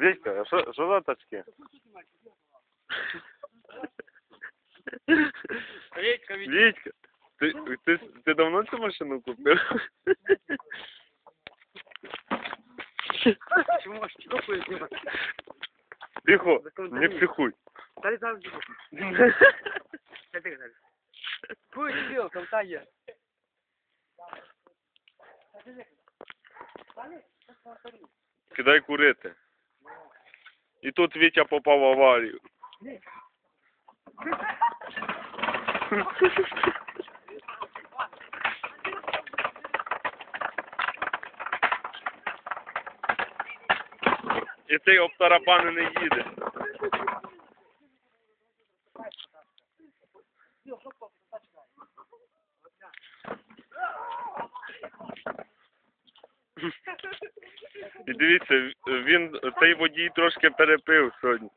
Вітька, а що, що за тачки? Ведь Вітька, ти, ти, ти давно цю машину купив? почему аж чокаю сделать? Тихо, не психуй. Смотри, дали. Кой сделал, там тая. Кидай курити. І тут Вітя попав в аварію. І цей обтарабани не їде. І дивіться, він цей водій трошки перепив сьогодні.